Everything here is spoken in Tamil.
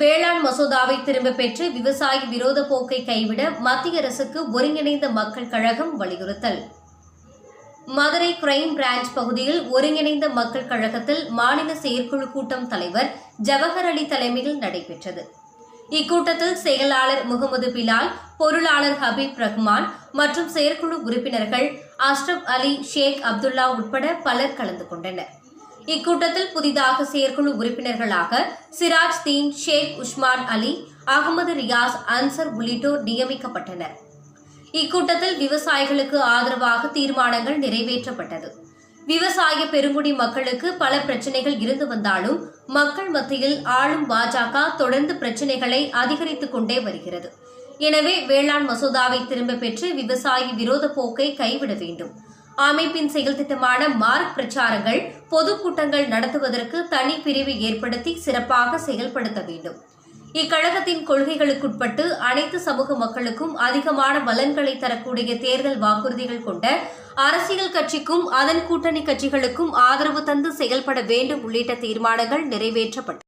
வேளாண் மசோதாவை திரும்பப் பெற்று விவசாய விரோத போக்கை கைவிட மத்திய அரசுக்கு ஒருங்கிணைந்த மக்கள் கழகம் வலியுறுத்தல். மதுரை கிரைம் பிரான்ச் பகுதியில் ஒருங்கிணைந்த மக்கள் கழகத்தில் மாநில செயற்குழு கூட்டம் தலைவர் ஜவஹர் அலி தலைமையில் நடைபெற்றது. இக்கூட்டத்தில் செயலாளர் முகமது பிலால் பொருளாளர் ஹபீப் ரஹ்மான் மற்றும் செயற்குழு உறுப்பினர்கள் அஷ்ரப் அலி ஷேக் அப்துல்லா உட்பட பலர் கலந்து கொண்டனர். இக்கூட்டத்தில் புதிதாக செயற்குழு உறுப்பினர்களாக சிராஜ் தீன் ஷேக் உஸ்மான் அலி அகமது ரியாஸ் அன்சர் உள்ளிட்டோர் நியமிக்கப்பட்டனர். இக்கூட்டத்தில் விவசாயிகளுக்கு ஆதரவாக தீர்மானங்கள் நிறைவேற்றப்பட்டது. விவசாய பெருங்குடி மக்களுக்கு பல பிரச்சனைகள் இருந்து வந்தாலும் மக்கள் மத்தியில் ஆளும் பாஜக தொடர்ந்து பிரச்சனைகளை அதிகரித்துக் கொண்டே வருகிறது. எனவே வேளாண் மசோதாவை திரும்பப் பெற்று விவசாயி விரோத போக்கை கைவிட வேண்டும். அமைப்பின் செயல் திட்டமான மார்க் பிரச்சாரங்கள் பொதுக்கூட்டங்கள் நடத்துவதற்கு தனி பிரிவு ஏற்படுத்தி சிறப்பாக செயல்படுத்த வேண்டும். இக்கழகத்தின் கொள்கைகளுக்குட்பட்டு அனைத்து சமூக மக்களுக்கும் அதிகமான பலன்களை தரக்கூடிய தேர்தல் வாக்குறுதிகள் கொண்ட அரசியல் கட்சிக்கும் அதன் கூட்டணி கட்சிகளுக்கும் ஆதரவு தந்து செயல்பட வேண்டும் உள்ளிட்ட தீர்மானங்கள் நிறைவேற்றப்பட்டன.